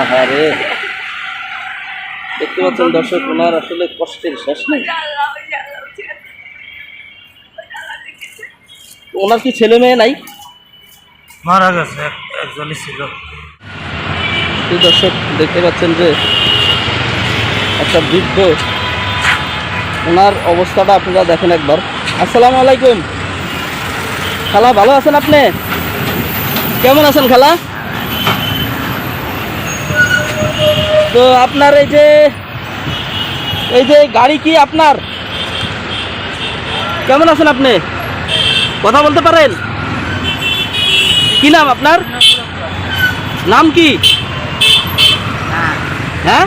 আহারে দেখতে পাচ্ছেন দর্শক ওনার আসলে কষ্টের শেষ নেই। ওনার কি ছেলে মেয়ে নাই? মারা গেছে একজনই ছিল। দর্শক দেখতে পাচ্ছেন যে একটা বৃদ্ধ ওনার অবস্থাটা আপনারা দেখেন একবার। আসসালামু আলাইকুম। খালা ভালো আছেন আপনি? কেমন আছেন খালা? তো আপনার এই যে এই যে গাড়ি কি আপনার? কেমন আছেন আপনি? কথা বলতে পারেন? কি নাম আপনার? নাম কি? হ্যাঁ?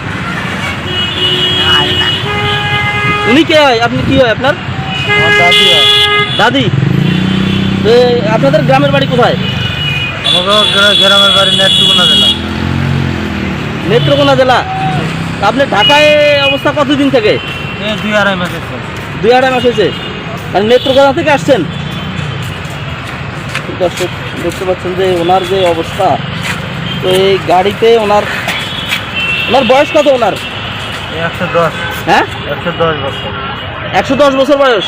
উনি কে হয়? আপনি কি হয় আপনার? দাদি দাদি। আপনাদের গ্রামের বাড়ি কোথায়? আমাকেও গ্রা- গ্রামের বাড়ি নেটটুকুনা দিলাম নেত্রকোনা জেলা? আপনি ঢাকায় অবস্থা কতদিন থেকে? দুই আড়াই মাস আছে দুই আড়াই মাস হয়েছে। আর নেত্রকোনা থেকে আসছেন? দর্শক দেখতে পাচ্ছেন যে ওনার যে অবস্থা তো এই গাড়িতে ওনার ওনার বয়স কত ওনার? একশো দশ। হ্যাঁ? একশো দশ বছর। একশো দশ বছর বয়স?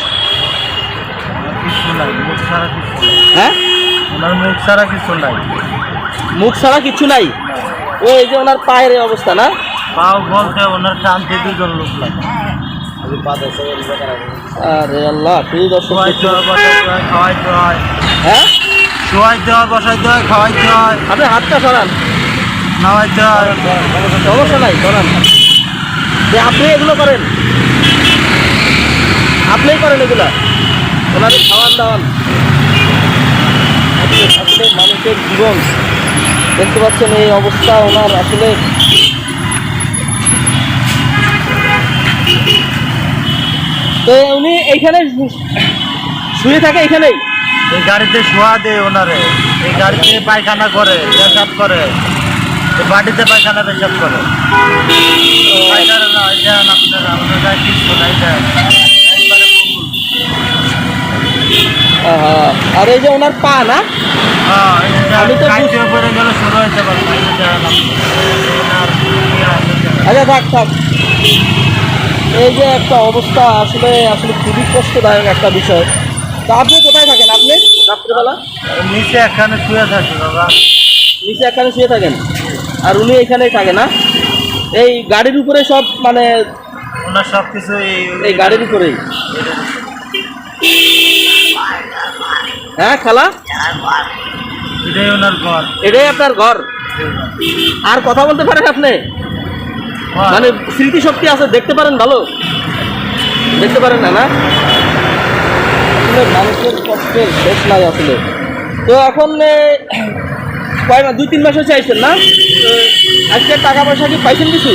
হ্যাঁ? ওনার মুখ ছাড়া কিছু নাই। মুখ ছাড়া কিচ্ছু নাই? ও এই যে ওনার পায়ের অবস্থা না? পাও বলতে ওনার টানতে দুজন লোক লাগে। আরে আল্লাহ দর্শক হয় হয় খাওয়াইতে হয় হ্যাঁ? শোয়াইতে হয় বসাইতে হয় খাওয়াইতে হয় আপনি হাতটা সরান। নামাইতে হয় সমস্যা নাই সরান। যে আপনি এগুলো করেন। আপনিই করেন এগুলা। ওনাদের খাওয়ান দাওয়ান আসলে আসলে মানুষের জীবন। দেখতে পাচ্ছেন এই অবস্থা ওনার আসলে তো উনি এইখানে শুয়ে থাকে এখানেই? এই গাড়িতে শোয়া দেয় ওনারে। এই গাড়িতে পায়খানা করে পেশাব করে। বাড়িতে পায়খানা পেশাব করে। পায়খানা না এটা আপনার নাই এটা একবারে মঙ্গল। আহা, আর এই যে ওনার পা না? আমি তো। আচ্ছা থাক থাক। এই যে একটা অবস্থা আসলে আসলে খুবই কষ্টদায়ক একটা বিষয়। তা আপনি কোথায় থাকেন আপনি? রাত্রিবেলা? নিচে এখানে শুয়ে থাকি বাবা। নিচে এখানে শুয়ে থাকেন? আর উনি এখানেই থাকে না? এই গাড়ির উপরে সব মানে ওনার সব কিছু এই গাড়ির উপরেই। হ্যাঁ খালা? এটাই ওনার ঘর। এটাই আপনার ঘর? আর কথা বলতে পারেন আপনি? মানে স্মৃতি শক্তি আছে দেখতে পারেন ভালো? দেখতে পারেন না না? আসলে মানুষের কষ্টের শেষ নাই আসলে। তো এখন কয় দুই তিন মাস হচ্ছে আইসেন না? আজকে টাকা পয়সা কি পাইছেন কিছু?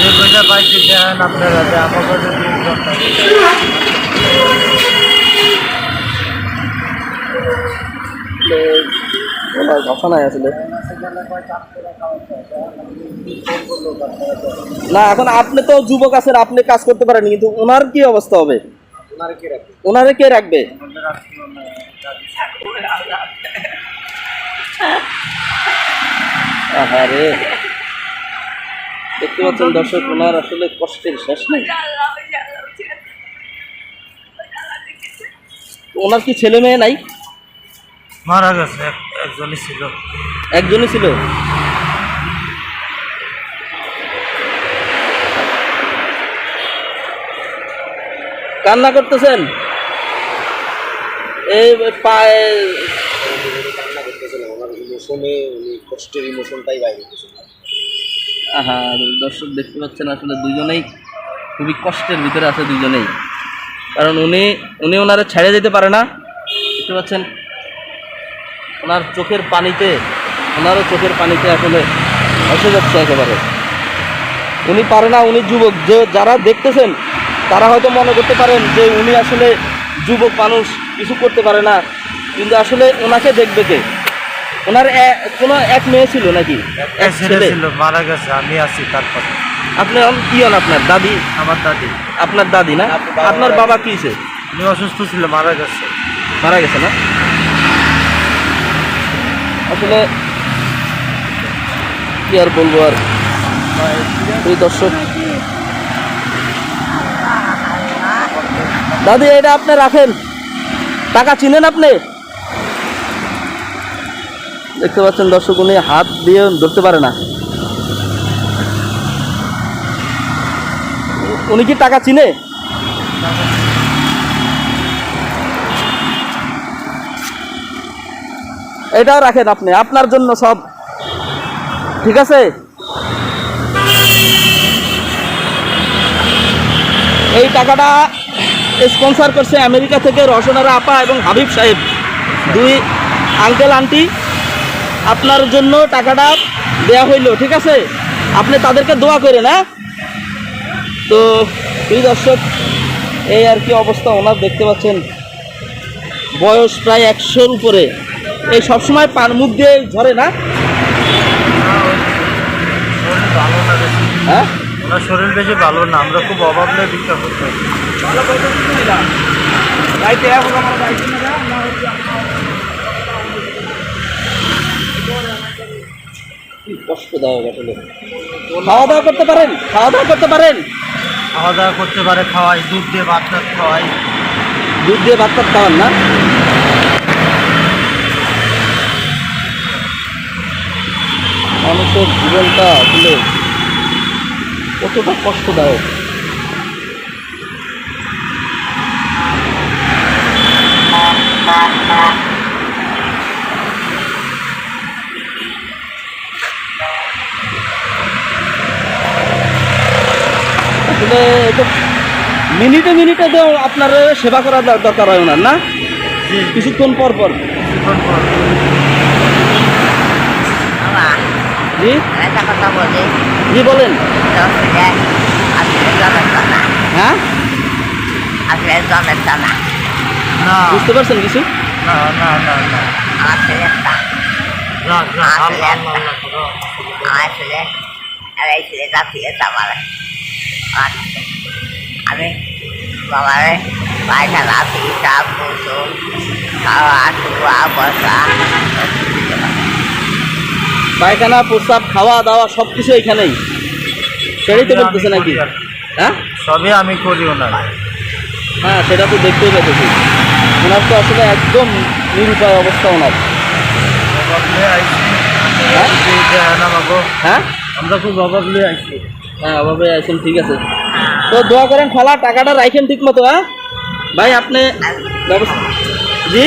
যে পয়সা পাইছি আপনারা তো ওনার কথা নাই আসলে। না এখন আপনি তো যুবক আছেন আপনি কাজ করতে পারেন কিন্তু ওনার কি অবস্থা হবে? ওনারে কে রাখবে? আহারে। দেখতে পাচ্ছেন দর্শক ওনার আসলে কষ্টের শেষ নেই। ওনার কি ছেলে মেয়ে নাই? মারা গেছে একজনই ছিল। একজনই ছিল? কান্না করতেছেন? এই পায়ে বাইরে দর্শক দেখতে পাচ্ছেন আসলে দুজনেই খুবই কষ্টের ভিতরে আছে দুজনেই। কারণ উনি উনি ওনারা ছেড়ে যেতে পারে না। দেখতে পাচ্ছেন ওনার চোখের পানিতে ওনারও চোখের পানিতে আসলে এসে যাচ্ছে একেবারে। উনি পারে না উনি যুবক। যে যারা দেখতেছেন তারা হয়তো মনে করতে পারেন যে উনি আসলে যুবক মানুষ কিছু করতে পারে না। কিন্তু আসলে ওনাকে দেখবে কে? ওনার কোনো এক মেয়ে ছিল নাকি? এক ছেলে ছেলে ছিল মারা গেছে আমি আছি তারপর। আপনি কি হন আপনার দাদি? আমার দাদি। আপনার দাদি না? আপনার বাবা কি উনি অসুস্থ ছিল মারা গেছে। মারা গেছে না? আসলে কি আর বলব আর? দর্শক। দাদি, এটা আপনি রাখেন। টাকা চিনেন আপনি? দেখতে পাচ্ছেন দর্শক, উনি হাত দিয়ে ধরতে পারে না। উনি কি টাকা চিনে? এটাও রাখেন আপনি, আপনার জন্য সব। ঠিক আছে? এই টাকাটা স্পন্সর করছে আমেরিকা থেকে রসনারা আপা এবং হাবিব সাহেব। দুই আঙ্কেল আন্টি আপনার জন্য টাকাটা দেয়া হইল, ঠিক আছে? আপনি তাদেরকে দোয়া করেন হ্যাঁ? তো প্রিয় দর্শক, এই আর কি অবস্থা, ওনার দেখতে পাচ্ছেন, বয়স প্রায় একশোর উপরে। এই সবসময় পান মুখ দিয়ে ঝরে না? হ্যাঁ? ওনার শরীর বেশি ভালো না আমরা খুব অভাব নিয়ে ভিক্ষা করতে আসলে? খাওয়া দাওয়া করতে পারেন? খাওয়া দাওয়া করতে পারেন? খাওয়া দাওয়া করতে পারে খাওয়াই দুধ দিয়ে ভাত খাওয়াই। দুধ দিয়ে ভাত খাওয়ান না? মানুষের জীবনটা আসলে কতটা কষ্টদায়ক। আসলে এটা মিনিটে মিনিটে তো আপনার সেবা করার দর- দরকার হয় ওনার না? কিছুক্ষণ পর পর। কিছুক্ষণ পর বাবা জি? একটা কথা বলি জি বলেন। আসলে আসলে হ্যাঁ? আসলে জমের না। না বুঝতে পারছেন কিছু? না না না না। আসলে আমার আর এই ছেলেটা ছেলেটা আমার আমি বাবারে পায়খানা পিসাব গোসল খাওয়া শোয়া বসা পায়খানা প্রস্রাব খাওয়া দাওয়া সব কিছু এখানেই। সেটাই তো বলতেছে নাকি? হ্যাঁ? সবই আমি করি ওনার। হ্যাঁ সেটা তো দেখতেই পেতেছি ওনার তো আসলে একদম নিরুপায় অবস্থা ওনার। হ্যাঁ? হ্যাঁ? আমরা খুব অভাব নিয়ে আইছি। হ্যাঁ অভাবে আছেন ঠিক আছে। তো দোয়া করেন খালা টাকাটা রাখেন ঠিক মতো হ্যাঁ? ভাই আপনি ব্যবস্থা জি?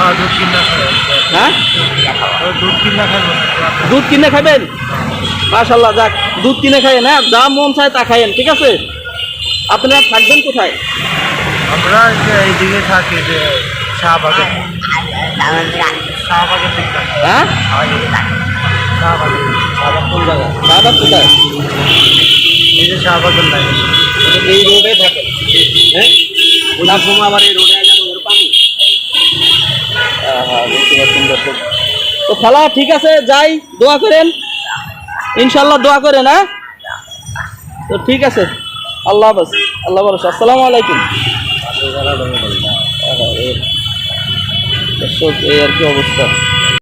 হ্যাঁ দুধ কিনা হ্যাঁ? দুধ কিনা খাবেন? মাশাল্লাহ যাক দুধ কিনে খাইয়েন হ্যাঁ? যা মন চায় তা খাইয়েন ঠিক আছে? আপনারা থাকবেন কোথায়? আমরা এইদিকে থাকি যে শাহবাগে। শাহবাগের হ্যাঁ? শাহবাগে। শাহবাগ কোন জায়গায় শাহবাগ কোথায়? এই যে শাহবাগের লাইন এই রোডে থাকেন হ্যাঁ? ওনার সময় আবার এই রোডে গেলে ওর পাবো হ্যাঁ বুঝতে পারছেন দর্শক তো ঠিক আছে, যাই, দোয়া করেন। ইনশাল্লাহ দোয়া করেন হ্যাঁ? তো ঠিক আছে। আল্লাহ হাফেজ, আল্লাহ বলছে আসসালামু আলাইকুম। এই আর কি অবস্থা?